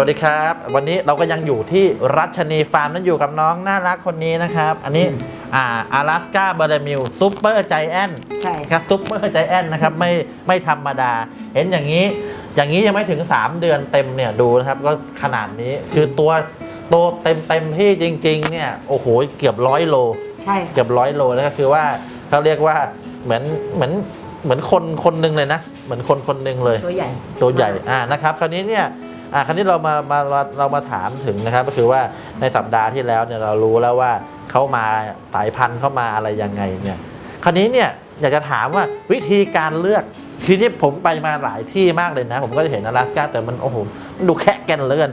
วัสดีครับ วันนี้เราก็ยังอยู่ที่รัชนีฟาร์มนั่นอยู่กับน้องน่ารักคนนี้นะครับ อันนี้อ่าอาลาสก้าเบอร์มิลซูเปอร์ใจแอนใช่ครับซูเปอร์ใจแอนนะครับไม่ไม่ธรรมดา เห็นอย่างนี้ อย่างนี้ยังไม่ถึง 3 เดือนเต็มเนี่ยดูนะครับ ก็ขนาดนี้คือตัวโตเต็มเต็มที่จริง ๆ เนี่ยโอ้โหเกือบร้อยโล ใช่เกือบร้อยโลแล้วก็คือว่าเขาเรียกว่าเหมือนเหมือนเหมือนคนคนหนึ่งเลยนะ เหมือนคนคนหนึ่งเลย ตัวใหญ่ตัวใหญ่อ่านะครับ คราวนี้เนี่ย อะคราวนี้เรามามาเราเรามาถามถึงนะครับ ก็คือว่าในสัปดาห์ที่แล้วเนี่ยเรารู้แล้วว่าเขามาสายพันธุ์เข้ามาอะไรยังไงเนี่ยคราวนี้เนี่ยอยากจะถามว่าวิธีการเลือกทีนี้ผมไปมาหลายที่มากเลยนะ ผมก็จะเห็นอลาสก้าแต่มันโอ้โหมันดูแค่แกนเลื่อน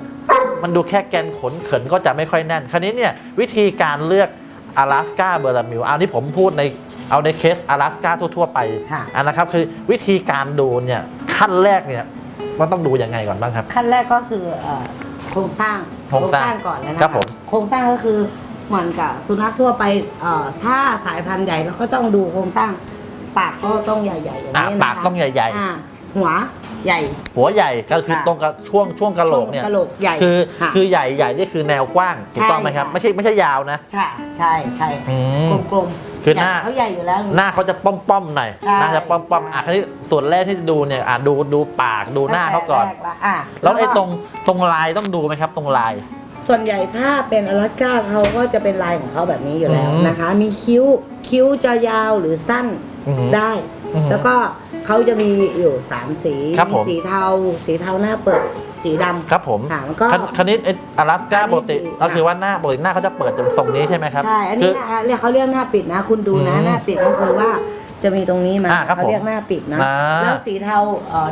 มันดูแค่แกนขนเขินก็จะไม่ค่อยแน่น คราวนี้เนี่ยวิธีการเลือกอลาสก้าเบอร์ลามิวเอานี่ผมพูดในเอาในเคสอลาสก้าทั่ว ๆ ไปอ่านะครับคือวิธีการดูเนี่ยขั้นแรกเนี่ย มันต้องดูยังไงก่อนบ้างครับ ขั้นแรกก็คือเอ่อโครงสร้างโครงสร้างก่อนแล้วนะครับผม โครงสร้างก็คือเหมือนกับสุนัขทั่วไปเอ่อถ้าสายพันธุ์ใหญ่เราก็ต้องดูโครงสร้าง ปากก็ต้องใหญ่ๆอย่างอะนี้นะคะปากต้องใหญ่อ่าหัวใหญ่ ๆ หัวใหญ่ก็คือค่ะ ตรงกับช่วงช่วงกะโหลกเนี่ย ช่วงกะโหลกใหญ่คือค่ะ คือใหญ่ใหญ่นี่คือแนวกว้างถูกต้องไหมครับ ใช่ค่ะ ไม่ใช่ไม่ใช่ยาวนะ ใช่ใช่ใช่อืม กลมๆ คือหน้าใญ่เขาใหญ่อยู่แล้วหน้าเขาจะป้อมป้อมๆหน่อยใช่หน้าจะป้อมป้อมๆอะใช่คราวนี้ส่วนแรกที่จะดูเนี่ยอะดูดูปากดูหน้าเขาก่อนแรละอะแล้วไอ้ก็ตรงตรงลายต้องดูไหมครับ ตรงลาย ส่วนใหญ่ถ้าเป็นอลาสก้าเขาก็จะเป็นลายของเขาแบบนี้อยู่แล้วอืมนะคะ มีคิ้วคิ้วจะยาวหรือสั้นอือหือได้อือหือแล้วก็ เขาจะมีอยู่ 3 สีครับผม สีเทา สีเทาหน้าเปิด สีดำครับผมค่ะมันก็ คันคันี้อลาสก้าปกติก็คือว่าหน้าปกติหน้าเขาจะเปิดเป็นทรงนี้ใช่ไหมครับ ใช่ อันนี้นะคะเรียกเขาเรียกหน้าปิดนะ คุณดูนะหน้าปิดก็คือว่า จะมีตรงนี้มาเขาเรียกหน้าปิดนะแล้วสีเทา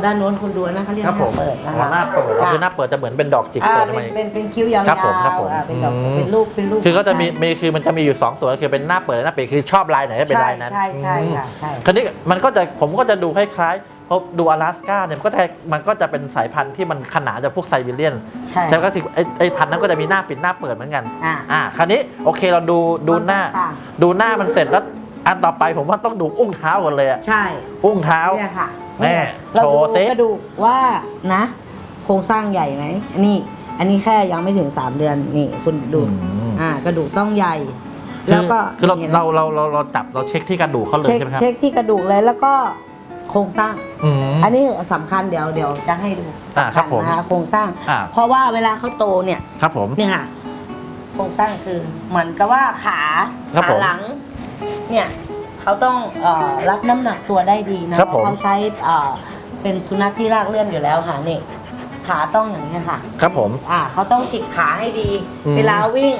ด้านโน้นคุณดูนะเขาเรียกหน้าเปิดนะหน้าเปิดคือหน้าเปิดจะเหมือนเป็นดอกจิกเปิดออไเมเป็นเป็นคิ้วยาวครับผมครับผมเป็นดอกเป็นรูปเป็นรูปคือก็จะมีมีคือมันจะมีอยู่สองส่วนคือเป็นหน้าเปิดและหน้าปิดคือชอบลายไหนก็เป็นลายนั้นใช่ใช่ค่ะใช่ คราวนี้มันก็จะผมก็จะดูคล้ายๆเพราะดูอลาสก้าเนี่ยมันก็จะมันก็จะเป็นสายพันธุ์ที่มันขนานจากพวกไซบีเรียนใช่แล้วก็ที่ไอ้ไอ้พันธุ์นั้นก็จะมีหน้าปิดหน้าเปิดเหมือนกันอ่า อ่าคราวนี้โอเคเราดูดูหน้าดูหน้ามันเสร็จแล้ว อันต่อไปผมว่าต้องดูอุ้งเท้าก่อนเลยอะใช่อุ้งเท้าเนี่ยค่ะแน่เราโชดูว์สิกระดูกว่านะ โครงสร้างใหญ่ไหมอันนี้ อันนี้แค่ยังไม่ถึง 3 เดือนนี่คุณดู อืมอ่ากระดูกต้องใหญ่คือแล้วก็คือเราห็นไหมเราเราเราเราจับเราเช็คที่กระดูกเขาเลยเช็คใช่ไหมครับเช็คที่กระดูกเลยแล้วก็โครงสร้าง อืม อันนี้สำคัญเดี๋ยวเดี๋ยวจะให้ดูอ่าสำครัคับญผมนะคะโครงสร้าง อ่า เพราะว่าเวลาเขาโตเนี่ย ครับผม เนี่ยค่ะ โครงสร้างคือเหมือนกับว่าขาครับขาผม หลัง เนี่ยเขาต้องเออรับน้ำหนักตัวได้ดีนะครับ เพผมราะเขาใช้เอ่อเป็นสุนัขที่ลากเลื่อนอยู่แล้วค่ะนี่ ขาต้องอย่างนี้ยค่ะ ครับผม อ่าเขาต้องจิกขาให้ดี อืมเวลาวิ่ง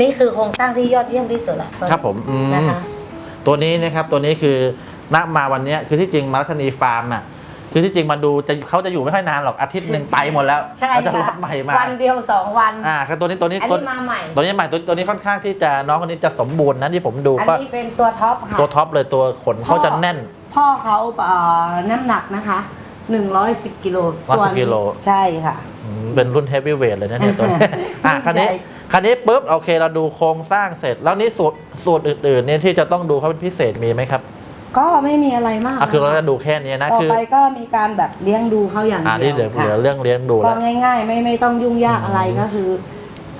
นี่คือโครงสร้างที่ยอดเยี่ยมที่สุดละตัวนี้ครับผมอืม นะคะ ตัวนี้นะครับตัวนี้คือณมาวันเนี้ยคือที่จริงมารัชนีฟาร์มอะ คือที่จริงมาดูจะเขาจะอยู่ไม่ค่อยนานหรอกอาทิตย์หนึ่งไปหมดแล้วใช่เขาจะรค่ะถใหม่มาวันเดียวสองวัน อ่าคือตัวนี้ตัวนี้อันตัวนี้มาใหม่ ตัวนี้ใหม่ตัวตัวนี้ค่อนข้างที่จะน้องคนนี้จะสมบูรณ์นะที่ผมดูอันก็นี้เป็นตัวท็อปค่ะ ตัวท็อปเลยตัวขนเขาจะแน่น พ่อเขาเอ่อน้ำหนักนะคะ 110กิโล110ตัวนี้กิโล ใช่ค่ะ อืมเป็นรุ่นเฮฟวีเวทเลยนะเนี่ยตัวนี้ อะคันนี้ใหญ่คันนี้ปุ๊บโอเคเราดูโครงสร้างเสร็จ แล้วนี่สูตรสูตรอื่นๆเนี่ยที่จะต้องดูเขาเป็นพิเศษมีไหมครับ ก็ไม่มีอะไรมากอะคือเรานะจะดูแค่นี้นะต่อคือไปก็มีการแบบเลี้ยงดูเขาอย่างอ่าเดีนี่ยวเหลือเหค่ะลือเรื่องเลี้ยงดูก็แล้วง่าย ๆ ไม่ไม่ต้องยุ่งยากอืมอะไรก็คือ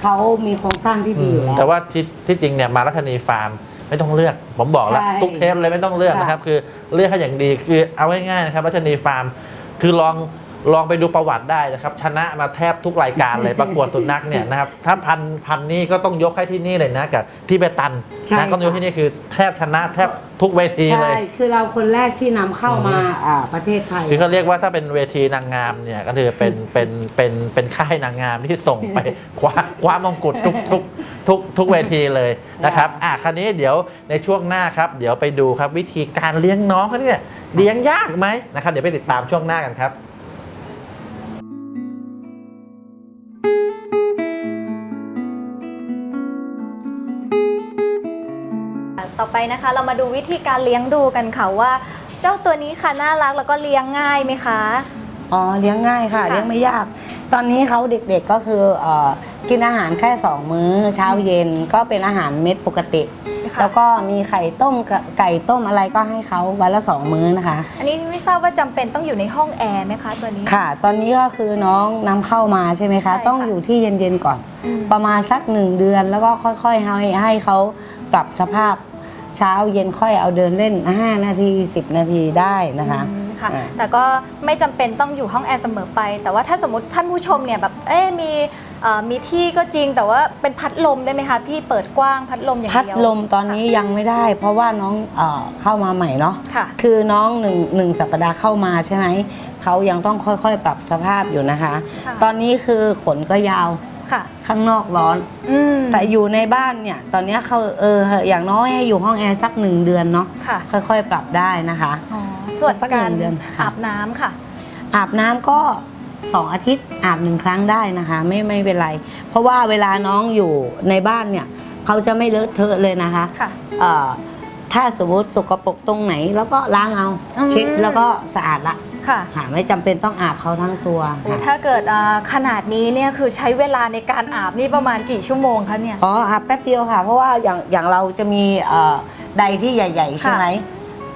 เขามีโครงสร้างที่ดีอยู่แล้ว แต่ว่าที่ที่จริงเนี่ยมารัชนีฟาร์มไม่ต้องเลือก ผมบอกแล้วใช่ทุกเทปเลยไม่ต้องเลือกค่ะนะครับ คือเลือกให้อย่างดีคือเอาง่ายๆนะครับรัชนีฟาร์ม คือลอง ลองไปดูประวัติได้นะครับ ชนะมาแทบทุกรายการเลยประกวดสุนัขเนี่ยนะครับ ถ้าพันพันนี้ก็ต้องยกให้ที่นี่เลยนะกับที่เบตันใช่นะก็ยกที่นี่คือแทบชนะแทบทุกเวทีเลใช่ ย คือเราคนแรกที่นำเข้ามาอืมอ่าประเทศไทย คือเขาเรียกว่าถ้าเป็นเวทีนางงามเนี่ยก็คือเป็นเป็นเป็นเป็นค่ายนางงามที่ส่งไป คว้าคว้ามงกุฎทุกทุกทุกทุกเวทีเลยนะครับอะคราวนี้เดี๋ยวในช่วงหน้าครับ เดี๋ยวไปดูครับวิธีการเลี้ยงน้องเขาเนี่ยเลี้ยงยากไหมนะครับเดี๋ยวไปติดตามช่วงหน้ากันครับ ไปนะคะ เรามาดูวิธีการเลี้ยงดูกันค่ะว่า เจ้าตัวนี้ค่ะน่ารักแล้วก็เลี้ยงง่ายไหมคะ อ๋อเลี้ยงง่ายค่ะ ค่ะ เลี้ยงไม่ยาก ตอนนี้เขาเด็กๆก็คือเอ่อกินอาหารแค่2มื้อเช้าเย็นก็เป็นอาหารเม็ดปกติ ค่ะแล้วก็มีไข่ต้มกับไก่ต้มอะไรก็ให้เขาวันละสองมื้อนะคะ อันนี้ไม่ทราบว่าจำเป็นต้องอยู่ในห้องแอร์ไหมคะตัวนี้ ค่ะ ตอนนี้ก็คือน้องนำเข้ามาใช่ไหมใช่คะ ค่ะ ต้องอยู่ที่เย็นๆก่อน อืมประมาณสักหนึ่งเดือนแล้วก็ค่อยๆให้ให้เขาปรับสภาพ เช้าเย็นค่อยเอาเดินเล่น 5 นาที 10 นาทีได้นะคะ อืมค่ะ อ่า แต่ก็ไม่จำเป็นต้องอยู่ห้องแอร์เสมอไป แต่ว่าถ้าสมมติท่านผู้ชมเนี่ยแบบเอ๊ะมีเอ่อมีที่ก็จริงแต่ว่าเป็นพัดลมได้ไหมคะพี่เปิดกว้างพัดลมอย่างพัดเดียวลมตอนนี้ยังไม่ได้ เพราะว่าน้องเออเข้ามาใหม่เนาะ ค่ะ คือน้องหนึ่งหนึ่งสัปดาห์เข้ามาใช่ไหม เขายังต้องค่อยๆ ปรับสภาพอยู่นะคะ ค่ะ ตอนนี้คือขนก็ยาว ค่ะ ข้างนอกร้อน อืม แต่อยู่ในบ้านเนี่ย ตอนนี้เขาเอออย่างน้อยให้อยู่ห้องแอร์สักหนึ่งเดือนเนาะค่ะ ค่อยๆ ปรับได้นะคะ อ๋อส่วนสักหนึ่การงเดือนค่ะ อาบน้ำค่ะ อาบน้ำก็สองอาทิตย์อาบหนึ่งครั้งได้นะคะ ไม่ไม่เป็นไร เพราะว่าเวลาน้องอยู่ในบ้านเนี่ยเขาจะไม่เลอะเทอะเลยนะคะค่ะ เอ่อถ้าสมมติสกปรกตรงไหน แล้วก็ล้างเอาอืม เช็ดแล้วก็สะอาดละ ค่ะหาไม่จำเป็นต้องอาบเขาทั้งตัวโอ้ค่ะถ้าเกิดอ่าขนาดนี้เนี่ยคือใช้เวลาในการอาบนี่ประมาณกี่ชั่วโมงคะเนี่ย อ๋ออาบแป๊บเดียวค่ะ เพราะว่าอย่างอย่างเราจะมีเอ่อใดที่ใหญ่ ๆ ใช่ไหม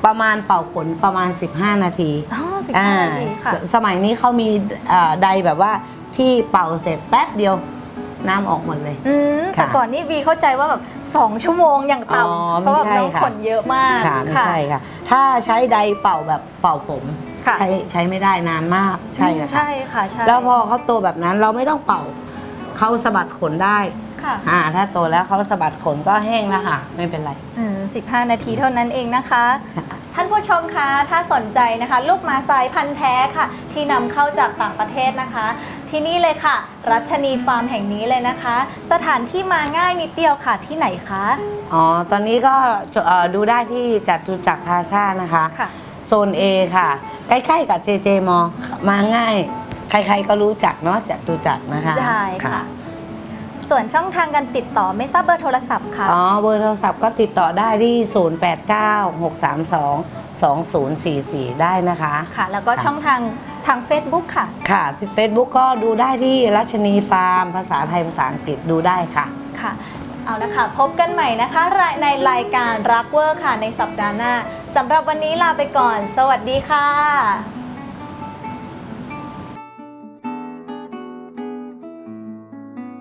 ประมาณเป่าขนประมาณ 15 นาทีอ๋อสิบอ่าห้านาทีค่ะสสมัยนี้เขามีเอ่อใดแบบว่าที่เป่าเสร็จแป๊บเดียว น้ำออกหมดเลย อืมแต่ค่ะก่อนนี่บีเข้าใจว่าแบบสองชั่วโมงอย่างอ๋อต่ำเพราะแบบไม่ใช่น้องค่ะ ขนเยอะมากค่ะไม่ใช่ค่ะ ถ้าใช้ใดเป่าแบบเป่าผม ค่ะใช้ใช้ไม่ได้นานมากใช่อืมค่ะ ใช่ค่ะใช่แล้วพอเขาโตแบบนั้นเราไม่ต้องเป่าเขาสะบัดขนได้ค่ะ อ่าถ้าโตแล้วเขาสะบัดขนก็แห้งแล้วค่ะไม่เป็นไร อืม15 นาทีเท่านั้นเองนะคะ ค่ะ ท่านผู้ชมคะ ถ้าสนใจนะคะ ลูกหมาสายพันธุ์แท้ค่ะ ที่นำเข้าจากต่างประเทศนะคะ ที่นี่เลยค่ะ รัชนีฟาร์มแห่งนี้เลยนะคะ สถานที่มาง่ายนิดเดียวค่ะที่ไหนคะอ๋อ ตอนนี้ก็จะเอ่อดูได้ที่จัตุจักรพลาซ่านะคะ ค่ะ โซน A ค่ะ ใกล้ๆกับ JJ มอมาง่าย ใครๆก็รู้จักเนาะจัตุจักรนะคะได้ค่ะ ส่วนช่องทางการติดต่อไม่ทราบเบอร์โทรศัพท์ค่ะ อ๋อ เบอร์โทรศัพท์ก็ติดต่อได้ที่ 0896322044 ได้นะคะ ค่ะ แล้วก็ช่องทาง ทาง Facebook ค่ะ ค่ะเฟซบุ๊กก็ดูได้ที่รัชนีฟาร์ม ภาษาไทยภาษาอังกฤษดูได้ค่ะ ค่ะ เอาละค่ะ พบกันใหม่นะคะในรายการรักเวอร์ค่ะในสัปดาห์หน้าสำหรับวันนี้ลาไปก่อน สวัสดีค่ะ